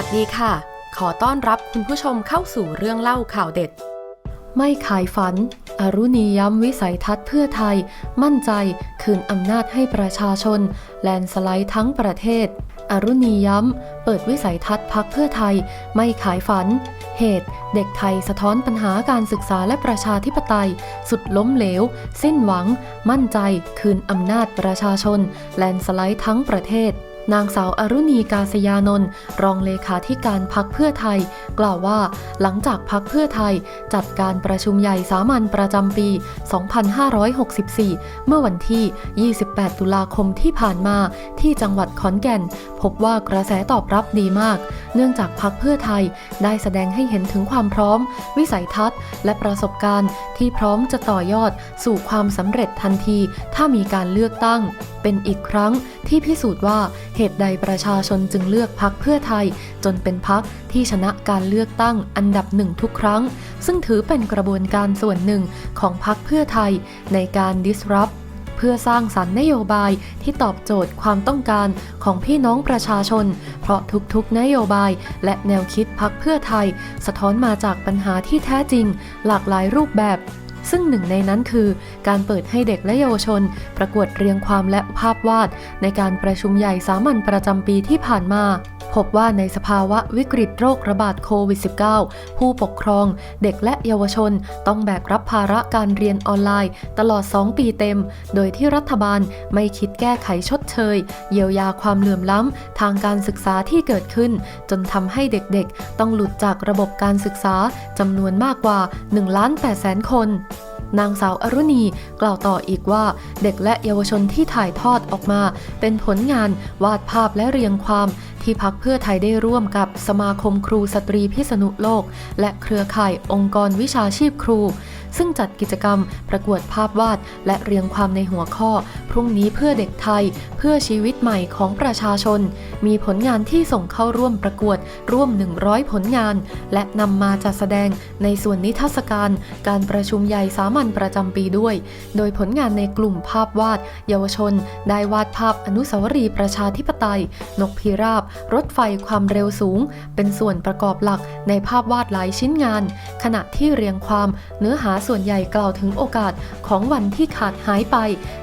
วัสดีค่ะ ขอต้อนรับคุณผู้ชมเข้าสู่เรื่องเล่าข่าวเด็ด ไม่ขายฝัน อรุณีย้ำวิสัยทัศน์เพื่อไทย มั่นใจคืนอำนาจให้ประชาชน แลนสไลด์ทั้งประเทศ อรุณีย้ำ เปิดวิสัยทัศน์พักเพื่อไทย ไม่ขายฝัน เหตุ เด็กไทยสะท้อนปัญหาการศึกษาและประชาธิปไตย สุดล้มเหลว สิ้นหวัง มั่นใจ คืนอำนาจประชาชน แลนสไลด์ทั้งประเทศ นางสาวอรุณีกาศยานนท์รองเลขาธิการพักเพื่อไทย กล่าวว่าหลังจากพักเพื่อไทย จัดการประชุมใหญ่สามัญประจำปี 2564 เมื่อวันที่ 28 ตุลาคมที่ผ่านมาที่จังหวัดขอนแก่น พบว่ากระแสตอบรับดีมาก เนื่องจากพักเพื่อไทยได้แสดงให้เห็นถึงความพร้อม วิสัยทัศน์ และประสบการณ์ที่พร้อมจะต่อยอดสู่ความสำเร็จทันที ถ้ามีการเลือกตั้ง เป็นอีกครั้งที่พิสูจน์ว่าเหตุใดประชาชนจึงเลือกพักเพื่อไทย จนเป็นพักที่ชนะการเลือกตั้งอันดับหนึ่งทุกครั้ง ซึ่งถือเป็นกระบวนการส่วนหนึ่งของพักเพื่อไทยในการ disrupt เพื่อสร้างสรรค์นโยบายที่ตอบโจทย์ความต้องการของพี่น้องประชาชน เพราะทุกๆ นโยบายและแนวคิดพักเพื่อไทย สะท้อนมาจากปัญหาที่แท้จริง หลากหลายรูปแบบ ซึ่งหนึ่งในนั้นคือการเปิดให้เด็กและเยาวชน ประกวดเรียงความและภาพวาด ในการประชุมใหญ่สามัญประจำปีที่ผ่านมา พบว่าในสภาวะวิกฤตโรคระบาดโควิด -19 ผู้ปกครอง เด็กและเยาวชนต้องแบกรับภาระการเรียนออนไลน์ ตลอด 2 ปีเต็ม โดยที่รัฐบาลไม่คิดแก้ไขชดเชย เยียวยาความเหลื่อมล้ำ ทางการศึกษาที่เกิดขึ้น จนทำให้เด็กๆ ต้องหลุดจากระบบการศึกษาจำนวนมากกว่า1ล้าน8แสนคนนางสาวอรุณีกล่าวต่ออีกว่า เด็กและเยาวชนที่ถ่ายทอดออกมา เป็นผลงานวาดภาพและเรียงความ ที่พักเพื่อไทยได้ร่วมกับสมาคมครูสตรีพิษณุโลก และเครือข่ายองค์กรวิชาชีพครู ซึ่งจัดกิจกรรมประกวดภาพวาด และเรียงความในหัวข้อ พรุ่งนี้เพื่อเด็กไทย เพื่อชีวิตใหม่ของประชาชน มีผลงานที่ส่งเข้าร่วมประกวดร่วม 100 ผลงาน และนำมาจัดแสดงในส่วนนิทรรศการ การประชุมใหญ่สามัญประจำปีด้วย โดยผลงานในกลุ่มภาพวาด เยาวชน ได้วาดภาพอนุสาวรีย์ประชาธิปไตย นกพิราบ รถไฟความเร็วสูง เป็นส่วนประกอบหลักในภาพวาดหลายชิ้นงาน ขณะที่เรียงความเนื้อหาส่วนใหญ่กล่าวถึงโอกาสของวันที่ขาดหายไป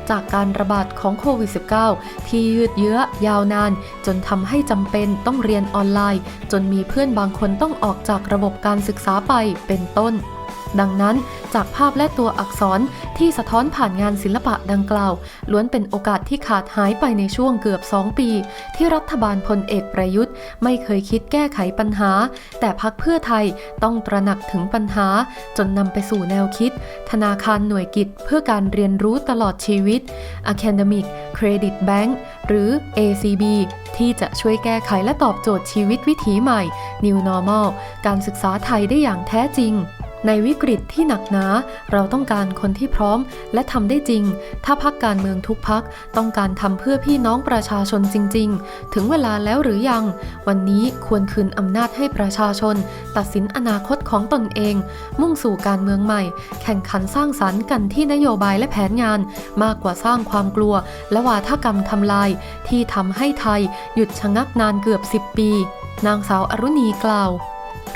จากการระบาดของโควิด -19 ที่ยืดเยื้อยาวนาน จนทำให้จำเป็นต้องเรียนออนไลน์ จนมีเพื่อนบางคนต้องออกจากระบบการศึกษาไปเป็นต้น ดังนั้น จากภาพและตัวอักษรที่สะท้อนผ่านงานศิลปะดังกล่าว ล้วนเป็นโอกาสที่ขาดหายไปในช่วงเกือบ 2 ปี ที่รัฐบาลพลเอกประยุทธ์ ไม่เคยคิดแก้ไขปัญหา แต่พักเพื่อไทยต้องตระหนักถึงปัญหา จนนำไปสู่แนวคิด ธนาคารหน่วยกิจเพื่อการเรียนรู้ตลอดชีวิต Academic Credit Bank หรือ ACB ที่จะช่วยแก้ไขและตอบโจทย์ชีวิตวิถีใหม่ New Normal การศึกษาไทยได้อย่างแท้จริง ในวิกฤตที่หนักหนา เราต้องการคนที่พร้อมและทำได้จริง ถ้าพักการเมืองทุกพักต้องการทำเพื่อพี่น้องประชาชนจริง ๆ ถึงเวลาแล้วหรือยัง วันนี้ควรคืนอำนาจให้ประชาชน ตัดสินอนาคตของตนเอง มุ่งสู่การเมืองใหม่ แข่งขันสร้างสรรค์กันที่นโยบายและแผนงาน มากกว่าสร้างความกลัว และวาทกรรมทำลาย ที่ทำให้ไทย หยุดชะงักนานเกือบ 10 ปี นางสาวอรุณีกล่าว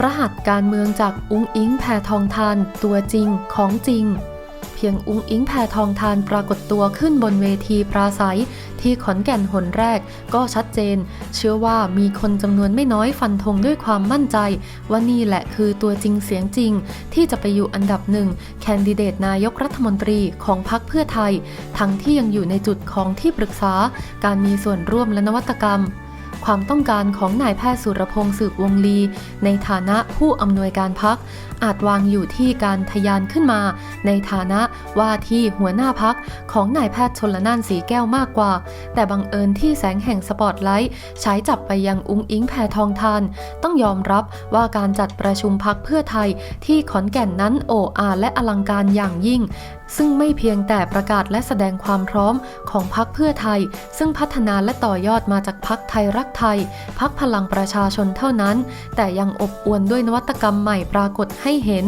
รหัสการเมืองจากอุ้งอิงแพทองทานตัวจริงของจริง เพียงอุ้งอิงแพทองทานปรากฏตัวขึ้นบนเวทีปราศัย ที่ขอนแก่นหนแรกก็ชัดเจน เชื่อว่ามีคนจำนวนไม่น้อยฟันธงด้วยความมั่นใจ ว่านี่แหละคือตัวจริงเสียงจริง ที่จะไปอยู่อันดับหนึ่งแคนดิเดตนายกรัฐมนตรีของพรรคเพื่อไทย ทั้งที่ยังอยู่ในจุดของที่ปรึกษา การมีส่วนร่วมและนวัตกรรม ความต้องการของนายแพทย์สุรพงษ์สืบวงลี ในฐานะผู้อำนวยการพัก อาจวางอยู่ที่การทะยานขึ้นมา ในฐานะว่าที่หัวหน้าพักของนายแพทย์ชนละนานสีแก้วมากกว่า แต่บังเอิญที่แสงแห่งสปอตไลท์ใช้จับไปยังอุ้งอิงแพทองทาน ต้องยอมรับว่าการจัดประชุมพักเพื่อไทยที่ขอนแก่นนั้นโอ้อาและอลังการอย่างยิ่งซึ่งไม่เพียงแต่ประกาศและแสดงความพร้อมของพักเพื่อไทย ซึ่งพัฒนาและต่อยอดมาจากพักไทยรักไทย พักพลังประชาชนเท่านั้น แต่ยังอบอวลด้วยนวัตกรรมใหม่ปรากฏให้เห็น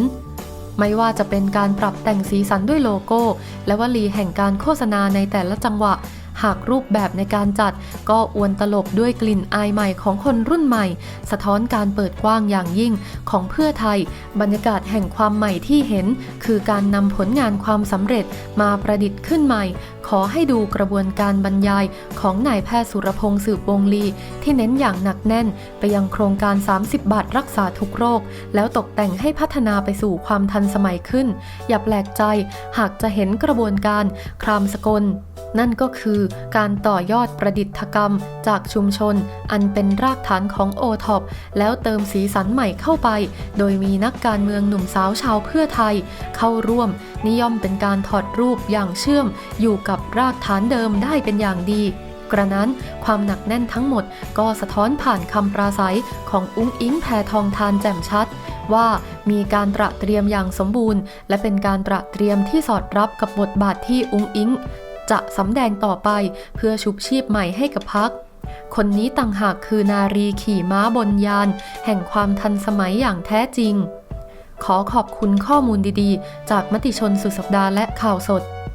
ไม่ว่าจะเป็นการปรับแต่งสีสันด้วยโลโก้ และวลีแห่งการโฆษณาในแต่ละจังหวะ หากรูปแบบในการจัด ก็อวนตลบด้วยกลิ่นอายใหม่ของคนรุ่นใหม่ สะท้อนการเปิดกว้างอย่างยิ่งของเพื่อไทย บรรยากาศแห่งความใหม่ที่เห็น คือการนำผลงานความสำเร็จมาประดิษฐ์ขึ้นใหม่ขอให้ดูกระบวนการบรรยายของนายแพทย์สุรพงษ์สืบวงลี ที่เน้นอย่างหนักแน่นไปยังโครงการ 30 บาทรักษาทุกโรค แล้วตกแต่งให้พัฒนาไปสู่ความทันสมัยขึ้น อย่าแปลกใจหากจะเห็นกระบวนการครามสกล นั่นก็คือการต่อยอดประดิษฐกรรมจากชุมชน อันเป็นรากฐานของโอท็อปแล้วเติมสีสันใหม่เข้าไป โดยมีนักการเมืองหนุ่มสาวชาวเพื่อไทย เข้าร่วมนิยมเป็นการถอดรูปอย่างเชื่อมอยู่กับกับรากฐานเดิมได้เป็นอย่างดี กระนั้นความหนักแน่นทั้งหมดก็สะท้อนผ่านคำปราศัยของอุ้งอิงแพทองทานแจ่มชัด ว่ามีการตระเตรียมอย่างสมบูรณ์ และเป็นการตระเตรียมที่สอดรับกับบทบาทที่อุ้งอิงจะสำแดงต่อไปเพื่อชุบชีพใหม่ให้กับพักคนนี้ต่างหากคือนารีขี่ม้าบนยาน แห่งความทันสมัยอย่างแท้จริง ขอขอบคุณข้อมูลดีๆ จากมติชนสุดสัปดาห์และข่าวสด